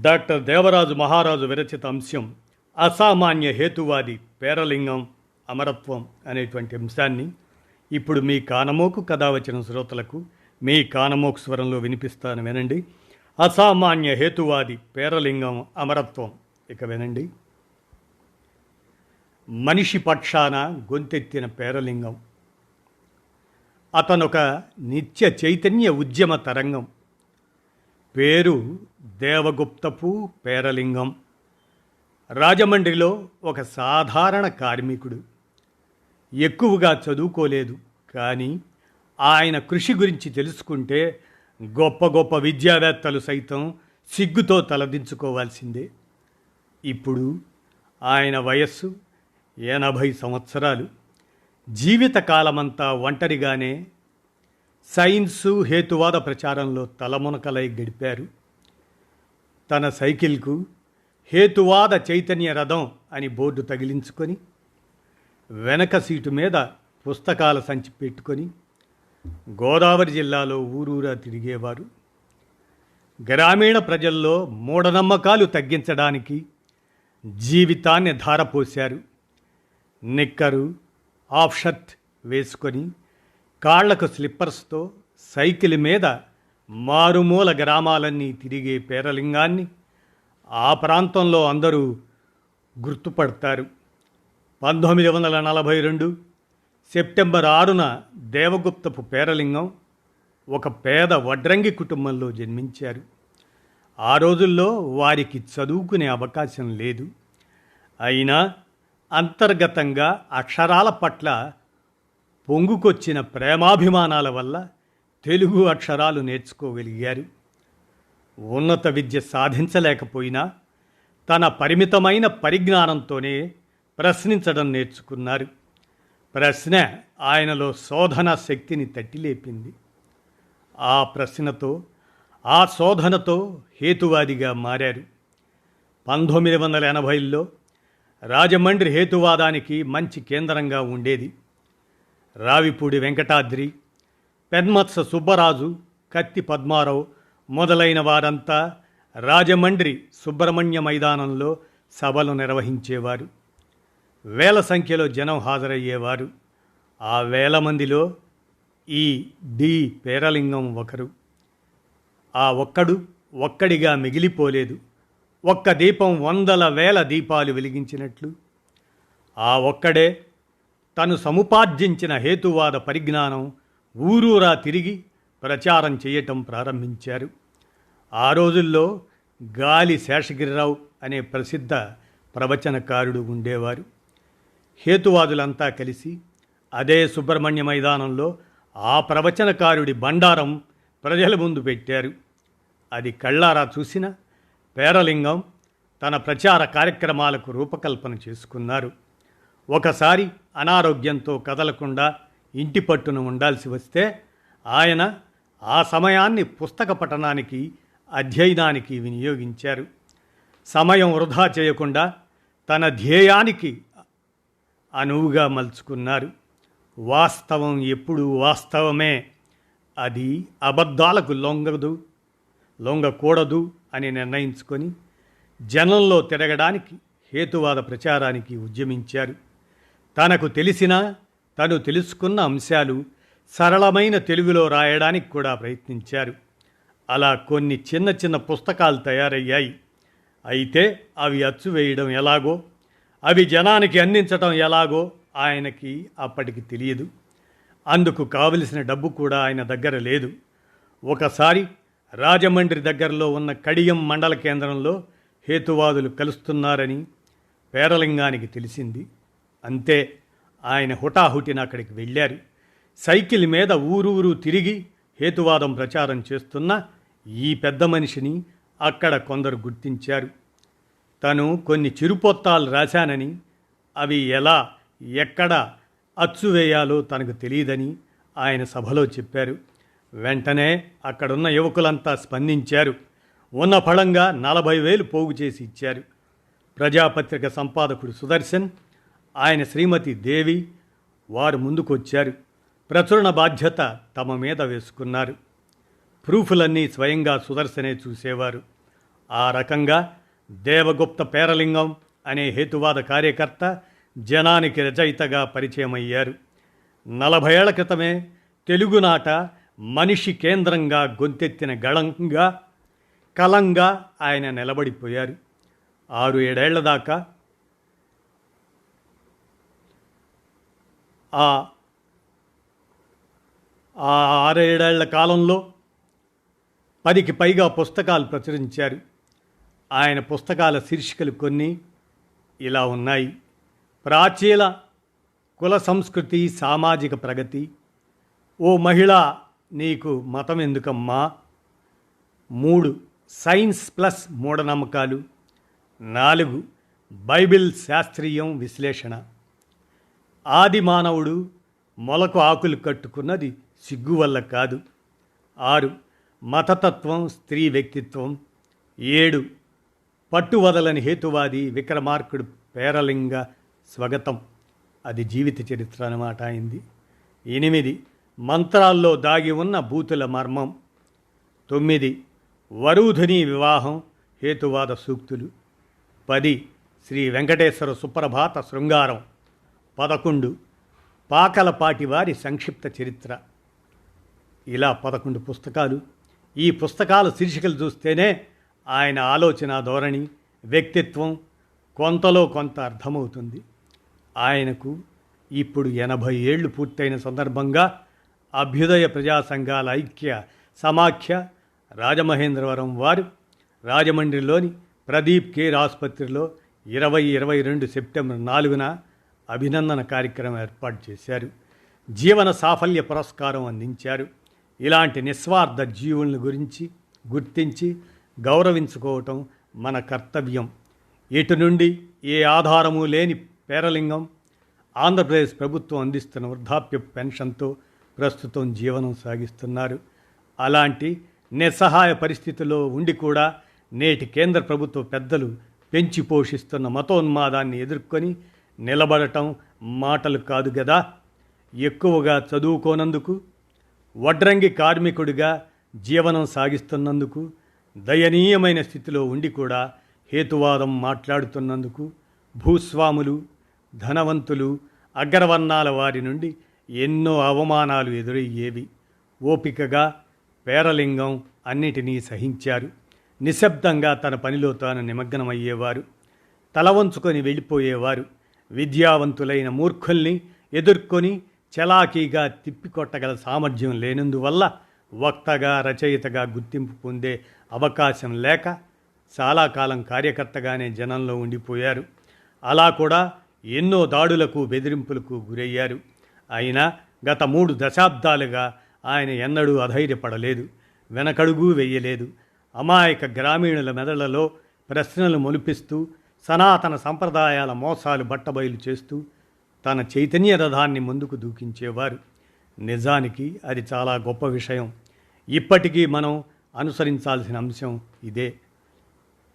Doctor Devaraju మహారాజు విరచిత అంశం అసామాన్య హేతువాది పేరలింగం అమరత్వం అనేటువంటి అంశాన్ని ఇప్పుడు మీ కానమోకు కథ వచ్చిన శ్రోతలకు మీ కానమోకు స్వరంలో వినిపిస్తాను వినండి. అసామాన్య హేతువాది పేరలింగం అమరత్వం ఇక వినండి. మనిషి పక్షాన గొంతెత్తిన పేరలింగం. అతనొక నిత్య చైతన్య ఉద్యమ తరంగం. పేరు దేవగుప్తపు పేరలింగం. రాజమండ్రిలో ఒక సాధారణ కార్మికుడు. ఎక్కువగా చదువుకోలేదు కానీ ఆయన కృషి గురించి తెలుసుకుంటే గొప్ప గొప్ప విద్యావేత్తలు సైతం సిగ్గుతో తలదించుకోవాల్సిందే. ఇప్పుడు ఆయన వయస్సు ఎనభై సంవత్సరాలు. జీవితకాలమంతా ఒంటరిగానే సైన్సు హేతువాద ప్రచారంలో తలమునకలై గడిపారు. తన సైకిల్కు హేతువాద చైతన్య రథం అని బోర్డు తగిలించుకొని వెనక సీటు మీద పుస్తకాల సంచి పెట్టుకొని గోదావరి జిల్లాలో ఊరూరా తిరిగేవారు. గ్రామీణ ప్రజల్లో మూఢనమ్మకాలు తగ్గించడానికి జీవితాన్ని ధారపోశారు. నిక్కరు ఆఫ్ షర్ట్ వేసుకొని కాళ్ళకు స్లిప్పర్స్తో సైకిల్ మీద మారుమూల గ్రామాలన్నీ తిరిగే పేరలింగాన్ని ఆ ప్రాంతంలో అందరూ గుర్తుపడతారు. పంతొమ్మిది వందల నలభై రెండు సెప్టెంబర్ ఆరున దేవగుప్తపు పేరలింగం ఒక పేద వడ్రంగి కుటుంబంలో జన్మించారు. ఆ రోజుల్లో వారికి చదువుకునే అవకాశం లేదు. అయినా అంతర్గతంగా అక్షరాల పట్ల పొంగుకొచ్చిన ప్రేమాభిమానాల వల్ల తెలుగు అక్షరాలు నేర్చుకోగలిగారు. ఉన్నత విద్య సాధించలేకపోయినా తన పరిమితమైన పరిజ్ఞానంతోనే ప్రశ్నించడం నేర్చుకున్నారు. ప్రశ్న ఆయనలో శోధన శక్తిని తట్టిలేపింది. ఆ ప్రశ్నతో ఆ శోధనతో హేతువాదిగా మారారు. పంతొమ్మిది వందల ఎనభైలో రాజమండ్రి హేతువాదానికి మంచి కేంద్రంగా ఉండేది. రావిపూడి వెంకటాద్రి పెన్మత్స సుబ్బరాజు కత్తి పద్మారావు మొదలైన వారంతా రాజమండ్రి సుబ్రహ్మణ్య మైదానంలో సభలు నిర్వహించేవారు. వేల సంఖ్యలో జనం హాజరయ్యేవారు. ఆ వేల మందిలో ఈ డి పేరలింగం ఒకరు. ఆ ఒక్కడు ఒక్కడిగా మిగిలిపోలేదు. ఒక్క దీపం వందల వేల దీపాలు వెలిగించినట్లు. ఆ ఒక్కడే తను సముపార్జించిన హేతువాద పరిజ్ఞానం ఊరూరా తిరిగి ప్రచారం చేయటం ప్రారంభించారు. ఆ రోజుల్లో గాలి శేషగిరిరావు అనే ప్రసిద్ధ ప్రవచనకారుడు ఉండేవారు. హేతువాదులంతా కలిసి అదే సుబ్రహ్మణ్య మైదానంలో ఆ ప్రవచనకారుడి బండారం ప్రజల ముందు పెట్టారు. అది కళ్ళారా చూసిన పేరలింగం తన ప్రచార కార్యక్రమాలకు రూపకల్పన చేసుకున్నారు. ఒకసారి అనారోగ్యంతో కదలకుండా ఇంటి పట్టున ఉండాల్సి వస్తే ఆయన ఆ సమయాన్ని పుస్తక పఠనానికి అధ్యయనానికి వినియోగించారు. సమయం వృధా చేయకుండా తన ధ్యేయానికి అనువుగా మలుచుకున్నారు. వాస్తవం ఎప్పుడు వాస్తవమే. అది అబద్ధాలకు లొంగదు లొంగకూడదు అని నిర్ణయించుకొని జనంలో తిరగడానికి హేతువాద ప్రచారానికి ఉద్యమించారు. తనకు తెలిసిన తను తెలుసుకున్న అంశాలు సరళమైన తెలుగులో రాయడానికి కూడా ప్రయత్నించారు. అలా కొన్ని చిన్న చిన్న పుస్తకాలు తయారయ్యాయి. అయితే అవి అచ్చు వేయడం ఎలాగో అవి జనానికి అందించటం ఎలాగో ఆయనకి అప్పటికి తెలియదు. అందుకు కావలసిన డబ్బు కూడా ఆయన దగ్గర లేదు. ఒకసారి రాజమండ్రి దగ్గరలో ఉన్న కడియం మండల కేంద్రంలో హేతువాదులు కలుస్తున్నారని పేరలింగానికి తెలిసింది. అంతే ఆయన హుటాహుటిన అక్కడికి వెళ్ళారు. సైకిల్ మీద ఊరూరు తిరిగి హేతువాదం ప్రచారం చేస్తున్న ఈ పెద్ద మనిషిని అక్కడ కొందరు గుర్తించారు. తను కొన్ని చిరుపొత్తాలు రాశానని అవి ఎలా ఎక్కడ అచ్చు వేయాలో తనకు తెలియదని ఆయన సభలో చెప్పారు. వెంటనే అక్కడున్న యువకులంతా స్పందించారు. ఉన్న ఫలంగా నలభై వేలు పోగు చేసి ఇచ్చారు. ప్రజాపత్రిక సంపాదకుడు సుదర్శన్ ఆయన శ్రీమతి దేవి వారు ముందుకొచ్చారు. ప్రచురణ బాధ్యత తమ మీద వేసుకున్నారు. ప్రూఫులన్నీ స్వయంగా సుదర్శనే చూసేవారు. ఆ రకంగా దేవగుప్త పేరలింగం అనే హేతువాద కార్యకర్త జనానికి రచయితగా పరిచయమయ్యారు. నలభై ఏళ్ళ క్రితమే తెలుగునాట మనిషి కేంద్రంగా గొంతెత్తిన గళంగా కలంగా ఆయన నిలబడిపోయారు. ఆరు ఏడేళ్ళ దాకా ఆ ఆ ఆరేడేళ్ళ కాలంలో పదికి పైగా పుస్తకాలు ప్రచురించారు. ఆయన పుస్తకాల శీర్షికలు కొన్ని ఇలా ఉన్నాయి. ప్రాచీన కుల సంస్కృతి సామాజిక ప్రగతి ఓ మహిళ నీకు మతం ఎందుకమ్మా? మూడు సైన్స్ ప్లస్ మూఢనమ్మకాలు నాలుగు బైబిల్ శాస్త్రీయం విశ్లేషణ. ఆది మానవుడు మొలకు ఆకులు కట్టుకున్నది సిగ్గు వల్ల కాదు. ఆరు మతతత్వం స్త్రీ వ్యక్తిత్వం. ఏడు పట్టువదలని హేతువాది విక్రమార్కుడు పేరలింగ స్వగతం. అది జీవిత చరిత్ర అన్నమాట అయింది ఎనిమిది మంత్రాల్లో దాగి ఉన్న భూతుల మర్మం. తొమ్మిది వరూధుని వివాహం హేతువాద సూక్తులు. పది శ్రీ వెంకటేశ్వర సుప్రభాత శృంగారం. పదకొండు. పాకలపాటి వారి సంక్షిప్త చరిత్ర. ఇలా పదకొండు పుస్తకాలు. ఈ పుస్తకాల శీర్షికలు చూస్తేనే ఆయన ఆలోచన ధోరణి వ్యక్తిత్వం కొంతలో కొంత అర్థమవుతుంది. ఆయనకు ఇప్పుడు ఎనభై ఏళ్ళు పూర్తయిన సందర్భంగా అభ్యుదయ ప్రజా సంఘాల ఐక్య సమాఖ్య రాజమహేంద్రవరం వారు రాజమండ్రిలోని ప్రదీప్ కేర్ ఆసుపత్రిలో ఇరవై ఇరవై రెండు సెప్టెంబర్ నాలుగున అభినందన కార్యక్రమం ఏర్పాటు చేశారు. జీవన సాఫల్య పురస్కారం అందించారు. ఇలాంటి నిస్వార్థ జీవులను గురించి గుర్తించి గౌరవించుకోవటం మన కర్తవ్యం. ఇటు నుండి ఏ ఆధారము లేని పేరలింగం ఆంధ్రప్రదేశ్ ప్రభుత్వం అందిస్తున్న వృద్ధాప్య పెన్షన్తో ప్రస్తుతం జీవనం సాగిస్తున్నారు. అలాంటి నిస్సహాయ పరిస్థితిలో ఉండి కూడా నేటి కేంద్ర ప్రభుత్వ పెద్దలు పెంచి పోషిస్తున్న మతోన్మాదాన్ని ఎదుర్కొని నిలబడటం మాటలు కాదు గదా. ఎక్కువగా చదువుకోనందుకు వడ్రంగి కార్మికుడిగా జీవనం సాగిస్తున్నందుకు దయనీయమైన స్థితిలో ఉండి కూడా హేతువాదం మాట్లాడుతున్నందుకు భూస్వాములు ధనవంతులు అగ్రవర్ణాల వారి నుండి ఎన్నో అవమానాలు ఎదురయ్యేవి. ఓపికగా పేరలింగం అన్నిటినీ సహించారు. నిశ్శబ్దంగా తన పనిలో తాను నిమగ్నమయ్యేవారు. తల వంచుకొని వెళ్ళిపోయేవారు. విద్యావంతులైన మూర్ఖుల్ని ఎదుర్కొని చలాకీగా తిప్పికొట్టగల సామర్థ్యం లేనందువల్ల వక్తగా రచయితగా గుర్తింపు పొందే అవకాశం లేక చాలా కాలం కార్యకర్తగానే జనంలో ఉండిపోయారు. అలా కూడా ఎన్నో దాడులకు బెదిరింపులకు గురయ్యారు. అయినా గత మూడు దశాబ్దాలుగా ఆయన ఎన్నడూ అధైర్యపడలేదు వెనకడుగు వెయ్యలేదు అమాయక గ్రామీణుల మెదళ్ళలో ప్రశ్నలు మొలిపిస్తూ సనాతన సంప్రదాయాల మోసాలు బట్టబయలు చేస్తూ తన చైతన్య రథాన్ని ముందుకు దూకించేవారు. నిజానికి అది చాలా గొప్ప విషయం. ఇప్పటికీ మనం అనుసరించాల్సిన అంశం ఇదే.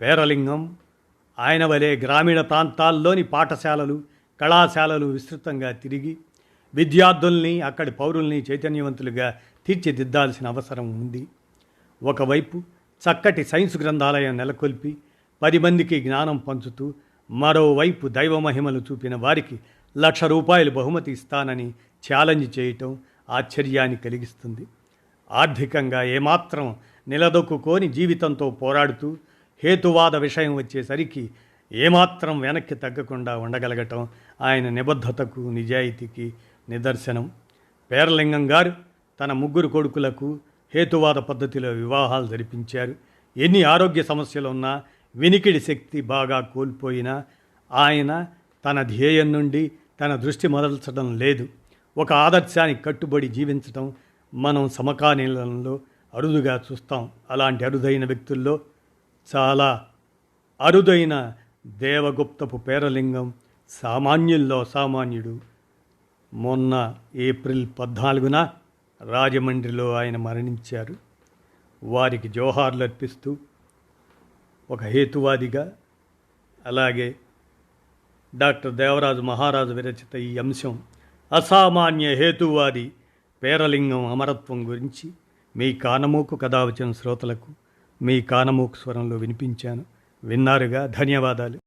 పేరలింగం ఆయన వలె గ్రామీణ ప్రాంతాల్లోని పాఠశాలలు కళాశాలలు విస్తృతంగా తిరిగి విద్యార్థుల్ని అక్కడి పౌరుల్ని చైతన్యవంతులుగా తీర్చిదిద్దాల్సిన అవసరం ఉంది. ఒకవైపు చక్కటి సైన్స్ గ్రంథాలయం నెలకొల్పి పది మందికి జ్ఞానం పంచుతూ మరోవైపు దైవ మహిమలు చూపిన వారికి లక్ష రూపాయలు బహుమతి ఇస్తానని ఛాలెంజ్ చేయటం ఆశ్చర్యాన్ని కలిగిస్తుంది. ఆర్థికంగా ఏమాత్రం నిలదొక్కుకొని జీవితంతో పోరాడుతూ హేతువాద విషయం వచ్చేసరికి ఏమాత్రం వెనక్కి తగ్గకుండా ఉండగలగటం ఆయన నిబద్ధతకు నిజాయితీకి నిదర్శనం. పేరలింగం గారు తన ముగ్గురు కొడుకులకు హేతువాద పద్ధతిలో వివాహాలు జరిపించారు. ఎన్ని ఆరోగ్య సమస్యలు ఉన్నా వినికిడి శక్తి బాగా కోల్పోయినా ఆయన తన ధ్యేయం నుండి తన దృష్టి మదల్చడం లేదు. ఒక ఆదర్శానికి కట్టుబడి జీవించటం మనం సమకాలీనంలో అరుదుగా చూస్తాం. అలాంటి అరుదైన వ్యక్తుల్లో చాలా అరుదైన దేవగుప్తపు పేరలింగం సామాన్యుల్లో సామాన్యుడు. మొన్న ఏప్రిల్ పద్నాలుగున రాజమండ్రిలో ఆయన మరణించారు. వారికి జోహార్లు అర్పిస్తూ ఒక హేతువాదిగా అలాగే డాక్టర్ దేవరాజు మహారాజు విరచిత ఈ అంశం అసామాన్య హేతువాది పేరలింగం అమరత్వం గురించి మీ కానమూకు కథ వచ్చిన శ్రోతలకు మీ కానమూకు స్వరంలో వినిపించాను. విన్నారుగా? ధన్యవాదాలు.